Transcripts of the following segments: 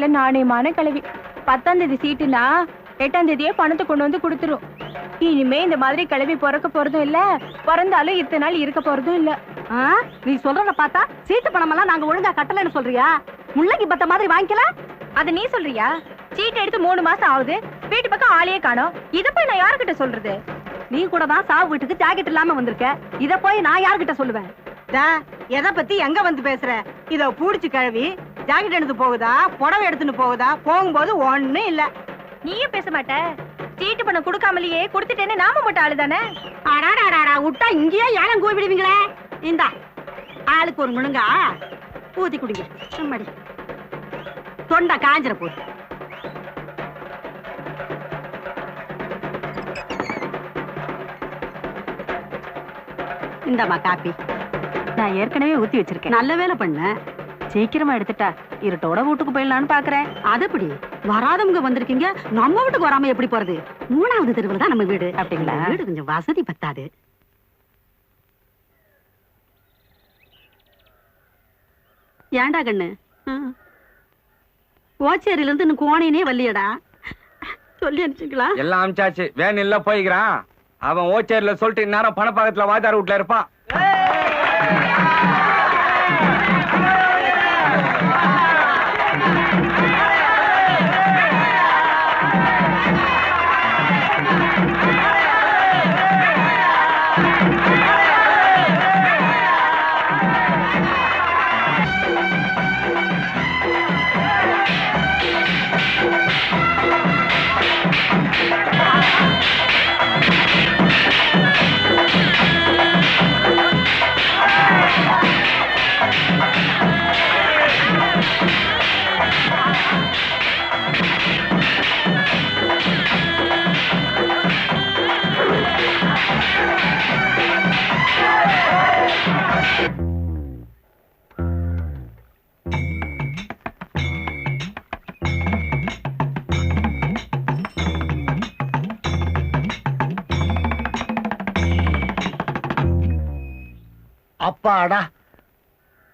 நல்ல நாணயமான கிழவி. பத்தாம் தேதி சீட்டுனா எட்டாம் தேதியே பணத்தை கொண்டு வந்து கொடுத்துரும். இனிமே இந்த மாதிரி கிளவி பிறக்க போறதும் இல்ல பிறந்தாலும் இத்தனை நாள் இருக்க போறதும் இல்ல. நீ சொல்றத பார்த்தா சீட்டு பணம் எல்லாம் நாங்க ஒழுங்கா கட்டலைன்னு சொல்றியா? முள்ளைக்கு பத்த மாதிரி வாங்கிக்கலாம் அத நீ சொல்றியா? சீட் எடுத்து மூணு மாசம் ஆகுது வீட்டு பக்கம் ஆளையே காணோம். இத போய் நான் யார்கிட்ட சொல்றது? நீ கூட தான் சாவு வீட்டுக்கு ஜாக்கெட் இல்லாம வந்திருக்க. இத போய் நான் யார்கிட்ட சொல்லுவேன்? எதை பத்தி எங்க வந்து பேசுற? இத பூடிச்சு கழுவி ஜாக்கெட் எடுத்து போகுதா? புடவை எடுத்துன்னு போகுதா? போகும்போது ஒண்ணும் இல்ல. நீயும் பேச மாட்ட. சீட்டு பணம் கொடுக்காமலேயே கொடுத்துட்டேன்னு நாம மட்டும் ஆளு தானே? அடாடாடாடா விட்டா இங்கேயே ஏலம் கூப்பிடுவீங்களே இந்தா ஆளுக்கு ஒரு முழுங்கா. ஊத்தி குடிங்க. சும்மாடி. தொண்டை காஞ்சிர போகுது இந்தாம்மா காப்பி. நான் ஏற்கனவே ஊத்தி வச்சிருக்கேன். நல்ல வேலை பண்ண. சீக்கிரமா எடுத்துட்டா இருட்டோட வீட்டுக்கு போயிடலான்னு பாக்குறேன். அது எப்படி? வராதவங்க வந்திருக்கீங்க நம்ம வீட்டுக்கு வராம எப்படி போறது? மூணாவது தெருவில் தான் நம்ம வீடு. அப்படிங்களா? வீடு கொஞ்சம் வசதி பத்தாது. ஏன்டா கண்ணு? ஓச்சேரியில இருந்து இன்னும் கோணையனே வரலையடா. சொல்லி அனுப்பிச்சுங்களா எல்லாம் அமிச்சாச்சு வேன் இல்ல போய்க்கிறான். அவன் ஓச்சேரியில சொல்லிட்டு இந்நேரம் பணப்பாக்கத்துல வாதார் வீட்டுல இருப்பான். அப்பாடா.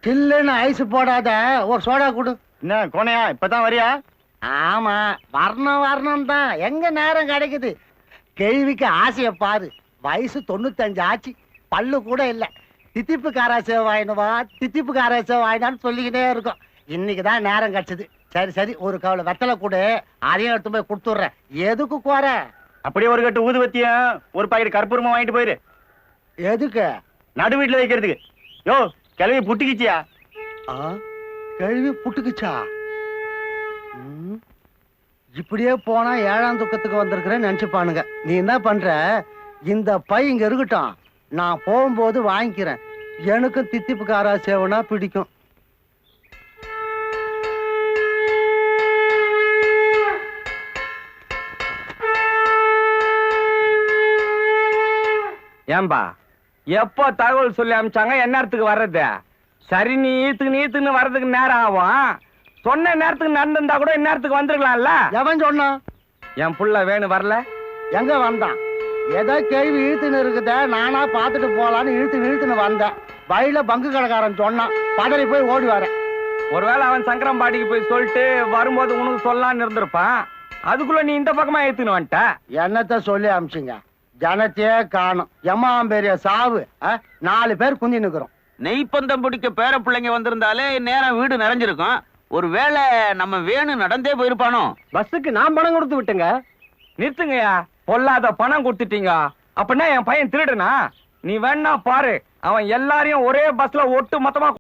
சில்லுன்னு ஐஸ் போடாத ஒரு சோடா கொடு. என்ன கோணையா இப்பதான் வரியா? ஆமா வரணும் வரணும் தான் எங்க நேரம் கிடைக்குது? கேள்விக்கு ஆசைய பாரு. வயசு தொண்ணூத்தஞ்சு ஆச்சு. பல்லு கூட இல்ல. தித்திப்பு காராசே வாங்கினுவா தித்திப்பு காராசே வாங்கினான்னு சொல்லிக்கிட்டே இருக்கும். இன்னைக்கு தான் நேரம் கிடைச்சது. சரி சரி ஒரு கவலை. வெத்தலை கொடு. அதையும் எடுத்து போய் கொடுத்துட்றேன். எதுக்கு குறை? அப்படியே ஒரு கட்டு ஊதுவத்தியும் ஒரு பாக்கெட் கற்பூரமா வாங்கிட்டு போயிரு. எதுக்கு? நடு வீட்டுல வைக்கிறதுக்கு. யோ கிளவி புட்டிக்கிச்சியா? ஆ கேள்வி புட்டுக்குச்சா? இப்படியே போனா ஏழாம் துக்கத்துக்கு வந்திருக்கிறேன்னு நினைச்சுப்பானுங்க. நீ என்ன பண்ற? இந்த பை இங்க இருக்கட்டும். நான் போகும்போது வாங்கிக்கிறேன். எனக்கும் தித்திப்பு காரா சேவனா பிடிக்கும். ஏன்பா? எப்போ தகவல் சொல்லி அமிச்சாங்க எந்நேரத்துக்கு வர்றது? சரி நீ ஈத்துக்கு நீத்துன்னு வர்றதுக்கு நேரம் ஆகும். சொன்ன நேரத்துக்கு நடந்திருந்தா கூட இந்நேரத்துக்கு வந்திருக்கலாம்ல? எவன் சொன்னான்? என் புள்ள வேணும் வரல. எங்க வந்தான்? ஏதோ கேள்வி இழுத்துன்னு இருக்குத நானா பார்த்துட்டு போலான்னு இழுத்து இழுத்துன்னு வந்தேன். வழியில பங்கு கடைக்காரன் சொன்னான் பதறி போய் ஓடி வரேன். ஒருவேளை அவன் சங்கரம்பாடிக்கு போய் சொல்லிட்டு வரும்போது உனக்கு சொல்லலாம்னு இருந்திருப்பான். அதுக்குள்ள நீ இந்த பக்கமா ஏத்துன்னு வந்துட்ட? என்னத்த சொல்லி அமிச்சிங்க? ஜனத்தையே காணும். எம்மாம் பெரிய சாவு ஆ? நாலு பேர் குந்தி நிக்கிறோம். நெய்ப்பந்தம் பிடிக்க பேர பிள்ளைங்க வந்திருந்தாலே நேரம் வீடு நிறைஞ்சிருக்கும். ஒருவேளை நம்ம வேணு நடந்தே போயிருப்பானோ? பஸ்ஸுக்கு நான் பணம் கொடுத்து விட்டுங்க. நிறுத்துங்கய்யா. பொல்லாத பணம் கொடுத்துட்டீங்க. அப்படின்னா என் பையன் திருடுனா? நீ வேணா பாரு. அவன் எல்லாரையும் ஒரே பஸ்ல ஒட்டு மொத்தமா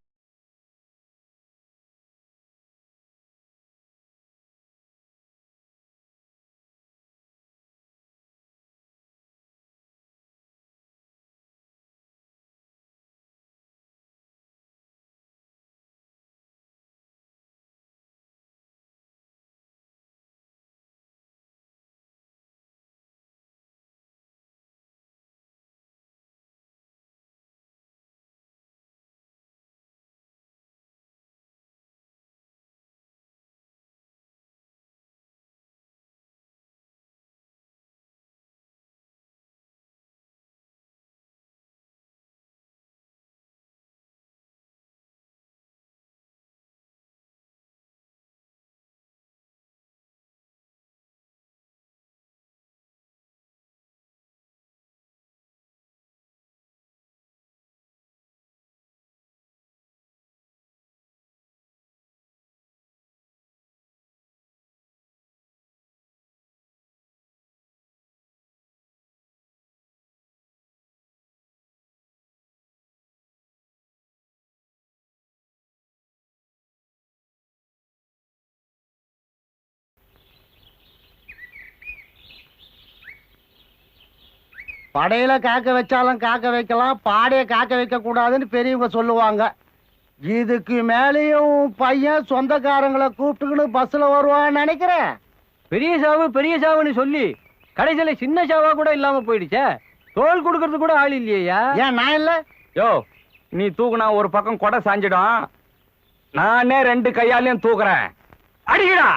படையில காக்க வச்சாலும் காக்க வைக்கலாம் பாடைய காக்க வைக்க கூடாதுன்னு பெரியவங்க சொல்லுவாங்க. இதுக்கு மேலேயும் பையன் சொந்தக்காரங்களை கூப்பிட்டுக்கின்னு பஸ்ல வருவான்னு நினைக்கிறேன். பெரிய சாவு பெரிய சாவுன்னு சொல்லி கடைசியில சின்ன சாவா கூட இல்லாம போயிடுச்சே. தோல் கொடுக்கறது கூட ஆள் இல்லையா ஏன் நான் இல்ல. யோ நீ தூக்குனா ஒரு பக்கம் கொடை சாஞ்சிடும். நானே ரெண்டு கையாலையும் தூக்குறேன். அடிக்கடா!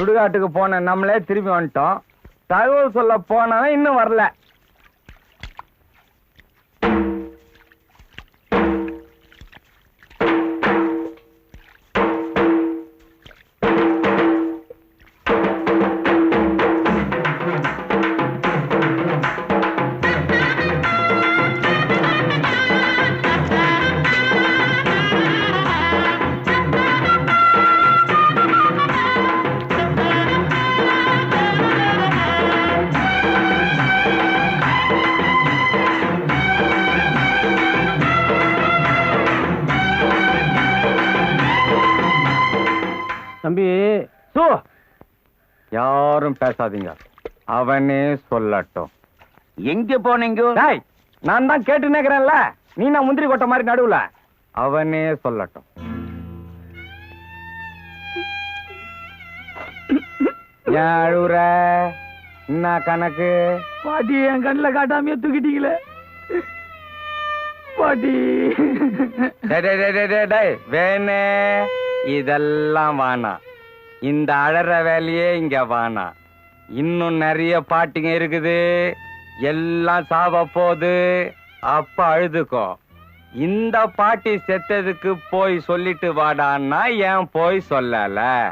சுடுகாட்டுக்கு போன நம்மளே திரும்பி வந்துட்டோம். தகவல் சொல்ல போனவன் இன்னும் வரல. தம்பி. சோ. யாரும் பேசாதீங்க. அவனே சொல்லட்டும். எங்க போனீங்க? டேய் நான் தான் கேட்டு நேக்கிறேன்ல நீ நான் முந்திரி கொட்டை மாதிரி நடுவுல? அவனே சொல்லட்டும். ஏன் அழுவுற? என்ன கணக்கு? பாட்டி என் கண்ணில் காட்டாமையே தூக்கிட்டீங்களே. பாட்டி. வேணே. இதெல்லாம் வாணாம் இந்த அழற வேலையே இங்க வானா இன்னும் நிறைய பாட்டிங்க இருக்குது. எல்லாம் சாவ போகுது. அப்ப அழுதுக்கோ இந்த பாட்டி செத்ததுக்கு போய் சொல்லிட்டு வாடான்னா ஏன் போய் சொல்லலை?